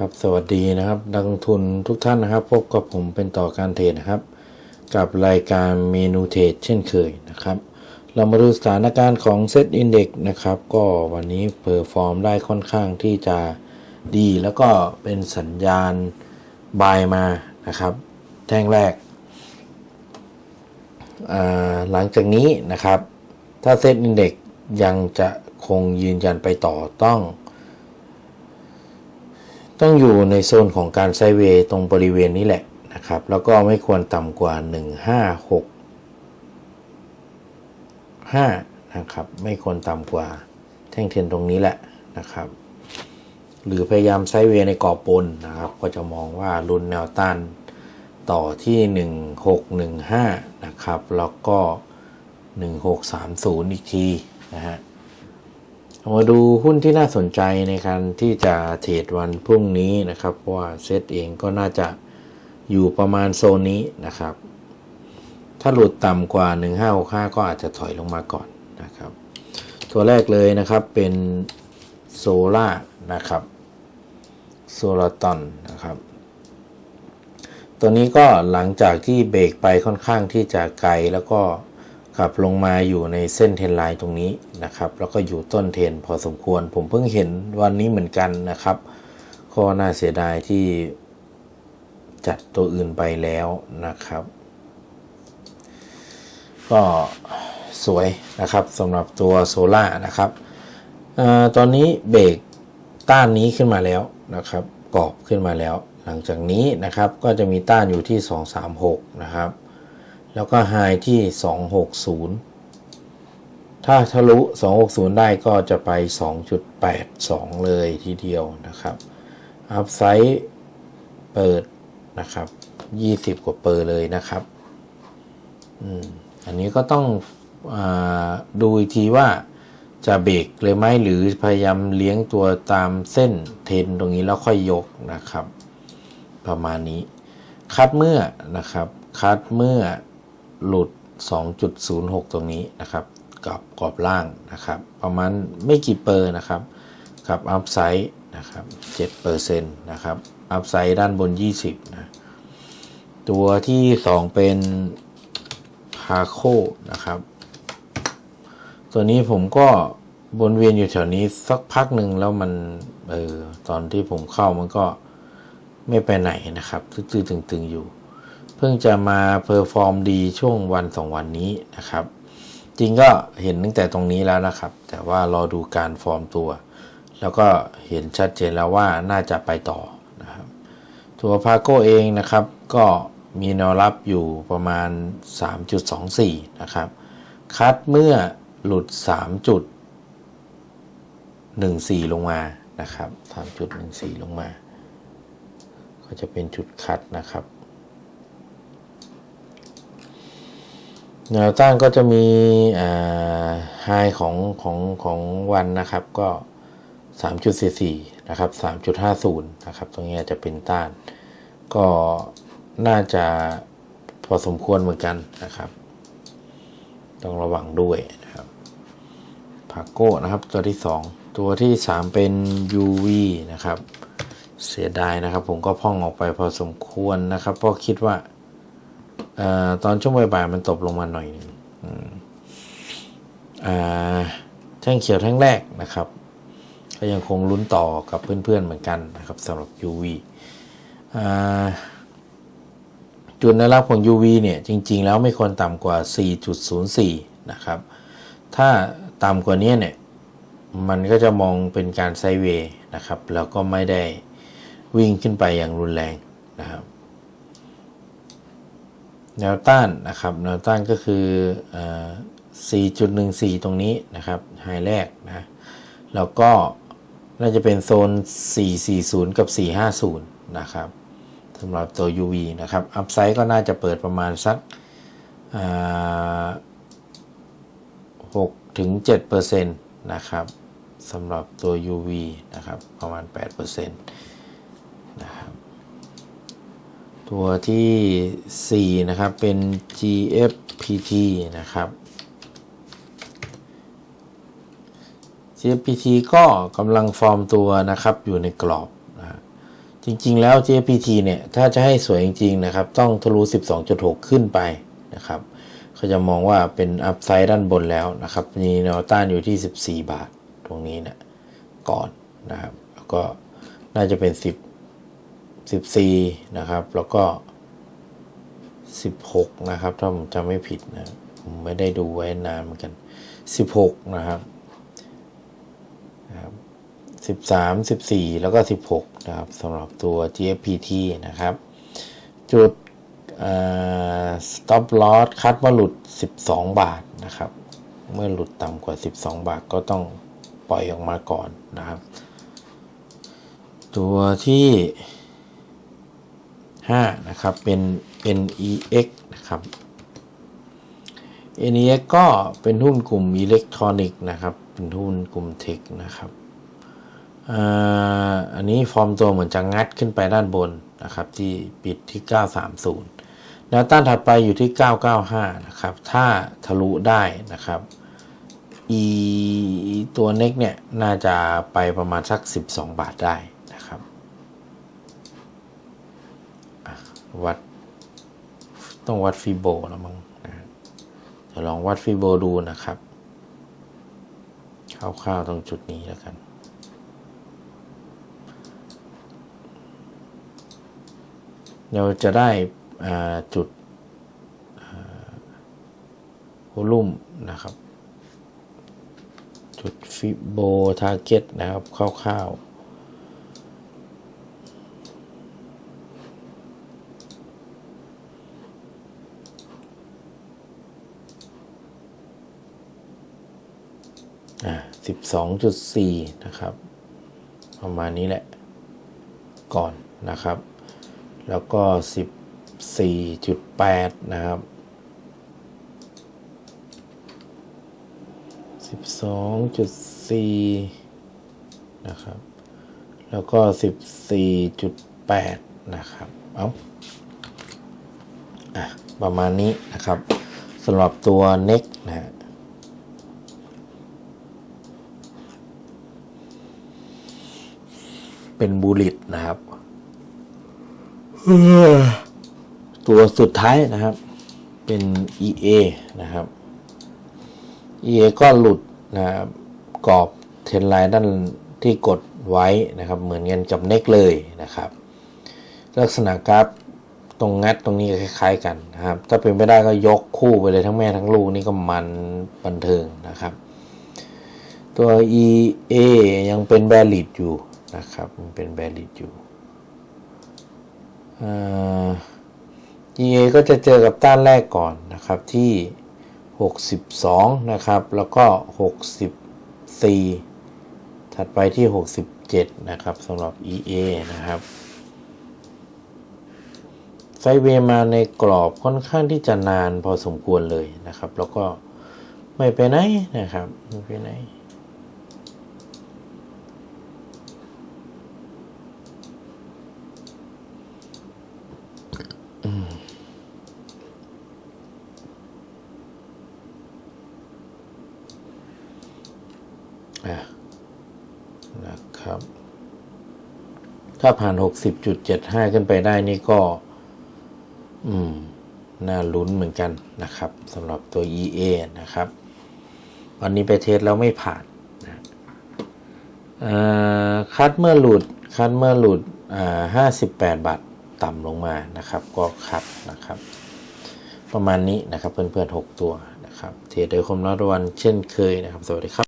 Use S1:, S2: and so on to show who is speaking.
S1: ครับสวัสดีนะครับนักลงทุนทุกท่านนะครับ พบกับผมเป็นต่อการเทรดนะครับ กับรายการเมนูเทรดเช่นเคยนะครับ เรามาดูสถานการณ์ของเซตอินเด็กนะครับ ก็วันนี้เพอร์ฟอร์มได้ค่อนข้างที่จะดีแล้วก็เป็นสัญญาณบายมานะครับ แท่งแรก หลังจากนี้นะครับ ถ้าเซตอินเด็กยังจะคงยืนยันไปต่อต้อง ต้องอยู่ในโซนของการไซเวย์ตรงบริเวณนี้แหละนะครับ แล้วก็ไม่ควรต่ำกว่า 1 5 6 5นะครับ ไม่ควรต่ำกว่าแท่งเทียนตรงนี้แหละนะครับ หรือพยายามไซเวย์ในกรอบบนนะครับ ก็จะมองว่ารุนแนวต้านต่อที่ 1615 นะครับ แล้วก็ 1630 อีกทีนะฮะ มาดูหุ้นที่น่าสนใจในการที่จะเทรดวันพรุ่งนี้นะครับว่าเซตเองก็น่าจะอยู่ประมาณโซนนี้นะครับ ถ้าหลุดต่ำกว่า 1565 ก็อาจจะถอยลงมาก่อนนะครับ ตัวแรกเลยนะครับเป็นโซล่านะครับโซลาตอนนะครับตัวนี้ก็หลังจากที่เบรกไปค่อนข้างที่จะไกลแล้วก็ ขับลงมาอยู่ในเส้นเทนไลน์ตรงนี้นะครับ แล้วก็อยู่ต้นเทนพอสมควร ผมเพิ่งเห็นวันนี้เหมือนกันนะครับก็น่าเสียดายที่จัดตัวอื่นไปแล้วนะครับ ก็สวยนะครับสำหรับตัวโซล่านะครับอตอนนี้เบรกต้านนี้ขึ้นมาแล้วนะครับกรอบขึ้นมาแล้ว หลังจากนี้นะครับก็จะมีต้านอยู่ที่ 236 นะครับ แล้วก็ไฮที่ 260 ถ้าทะลุ 260 ได้ก็จะไป 2.82 เลยทีเดียวนะครับอัพไซด์เปิดนะครับ 20 กว่าเปอร์เลยนะครับอืมอันนี้ก็ต้องอดูอีกทีว่าจะเบรกเลยไหมหรือพยายามเลี้ยงตัวตามเส้นเทนตรงนี้แล้วค่อยยกนะครับ ประมาณนี้ คัดเมื่อนะครับ คัดเมื่อ หลุด 2.06 ตรงนี้นะครับกับกรอบล่างนะครับ ประมาณไม่กี่เปอร์นะครับ กับอัพไซด์นะครับ7%นะครับอัพไซด์ด้านบน 20นะตัวที่ 2 เป็นพาโคนะครับ ตัวนี้ผมก็วนเวียนอยู่แถวนี้สักพักหนึ่งแล้วมันเออตอนที่ผมเข้ามันก็ไม่ไปไหนนะครับ ตื้อๆตึงๆอยู่ พิ่งจะมาเพอร์ฟอร์มดีช่วงวันสองวันนี้นะครับ จริงก็เห็นตั้งแต่ตรงนี้แล้วนะครับ แต่ว่ารอดูการฟอร์มตัว แล้วก็เห็นชัดเจนแล้วว่าน่าจะไปต่อนะครับตัวพาโก้เองนะครับก็มีแนวรับอยู่ประมาณ 3.24 นะครับ คัดเมื่อหลุด 3.14 ลงมานะครับ 3.14 ลงมา ก็จะเป็นจุดคัดนะครับ แนวต้านก็จะมีไฮของของของวันนะครับ ก็ 3.44 นะครับ 3.50 นะครับ ตรงนี้จะเป็นต้าน ก็น่าจะพอสมควรเหมือนกันนะครับ ต้องระวังด้วยนะครับพาโก้นะครับ ตัวที่ 2 ตัวที่ 3 เป็น UV นะครับ เสียดายนะครับ ผมก็พ่องออกไปพอสมควรนะครับ เพราะคิดว่า อตอนช่วงบ่ายๆมันตกลงมาหน่อยนึงอ่าแท่งเขียวแท่งแรกนะครับ ก็ยังคงลุ้นต่อกับเพื่อนๆเหมือนกันนะครับสำหรับ UV อ่าจุดแนวรับของ UV เนี่ยจริงๆแล้วไม่ควรต่ำกว่า 4.04 นะครับ ถ้าต่ำกว่านี้เนี่ยมันก็จะมองเป็นการไซเวย์นะครับ แล้วก็ไม่ได้วิ่งขึ้นไปอย่างรุนแรงนะครับ แนวต้านนะครับ แนวต้านก็คือ 4.14 ตรงนี้นะครับไฮแรกนะแล้วก็น่าจะเป็นโซน 440 กับ 450 นะครับสำหรับตัว UV นะครับ อัพไซด์ก็น่าจะเปิดประมาณสัก6ถึง7%นะครับสำหรับตัว UV นะครับ ประมาณ 8%นะครับ ตัวที่ 4 นะครับ เป็น GFPT นะครับ GFPT ก็กำลังฟอร์มตัวนะครับอยู่ในกรอบนะจริงๆแล้ว JPT เนี่ย ถ้าจะให้สวยจริงๆนะครับ ต้องทะลุ 12.6 ขึ้นไปนะครับเขาจะมองว่าเป็นอัพไซด์ด้านบนแล้วนะครับ มีแนวต้านอยู่ที่ 14 บาทตรงนี้นะก่อนนะครับ แล้วก็น่าจะเป็น 10 14 นะครับ แล้วก็ 16 นะครับ ถ้าผมจำไม่ผิดนะ ผมไม่ได้ดูไว้นานเหมือนกัน 16 นะครับสิบสามสิบสี่แล้วก็สิบหกนะครับสำหรับตัว GFPT นะครับ จุด stop loss คัดว่าหลุด 12 บาทนะครับ เมื่อหลุดต่ำกว่า 12 บาทก็ต้องปล่อยออกมาก่อนนะครับ ตัวที่ 5 นะครับ เป็น NEX นะครับ NEX ก็เป็นหุ้นกลุ่มอิเล็กทรอนิกส์นะครับ เป็นหุ้นกลุ่มเทคนะครับอันนี้ฟอร์มตัวเหมือนจะงัดขึ้นไปด้านบนนะครับที่ปิดที่ 930 แนวต้านถัดไปอยู่ที่ 995 นะครับ ถ้าทะลุได้นะครับอีตัวเน็กเนี่ย น่าจะไปประมาณสัก 12 บาทได้นะครับอะ วัด ต้องวัดฟีโบแล้วมั้งนะเดี๋ยวลองวัดฟีโบดูนะครับคร่าวๆตรงจุดนี้แล้วกันเราจะได้จุดวอลุ่มนะครับ จุดฟิโบทาร์เก็ตนะครับคร่าวๆ อ่าสิบสองจุดสี่นะครับ ประมาณนี้แหละ ก่อนนะครับ แล้วก็14.8นะครับ12.4นะครับ แล้วก็14.8นะครับ เอาอะประมาณนี้นะครับสำหรับตัว neck นะฮะ เป็นบูลิตนะครับตัวสุดท้ายนะครับ เป็น EA นะครับ EA ก็หลุดนะครับกรอบเทรนไลน์ด้านที่กดไว้นะครับ เหมือนกันกับเน็กเลยนะครับ ลักษณะกราฟตรงงัดตรงนี้คล้าย ๆ กันนะครับ ถ้าเป็นไม่ได้ก็ยกคู่ไปเลยทั้งแม่ทั้งลูกนี่ก็มันบันเทิงนะครับ ตัว EA ยังเป็นแบลิดอยู่ นะครับ มันเป็นแบลิดอยู่ EA ก็จะเจอกับต้านแรกก่อนนะครับที่ 62 นะครับ แล้วก็ 64 ถัดไปที่ 67 นะครับสำหรับ EA นะครับไซเวมาในกรอบค่อนข้างที่จะนานพอสมควรเลยนะครับ แล้วก็ไม่ไปไหนนะครับ ไม่ไปไหน อะนะครับ ถ้าผ่าน 60.75 ขึ้นไปได้นี่ก็ อืม น่าลุ้นเหมือนกันนะครับสำหรับตัว EA นะครับ วันนี้ไปเทสแล้วไม่ผ่านนะคัดเมื่อหลุด คัดเมื่อหลุดอ่า58 บาทต่ำลงมานะครับ ก็คัดนะครับ ประมาณนี้นะครับเพื่อนๆ 6 ตัวนะครับ เทรดโดยคมรัตวันเช่นเคยนะครับ สวัสดีครับ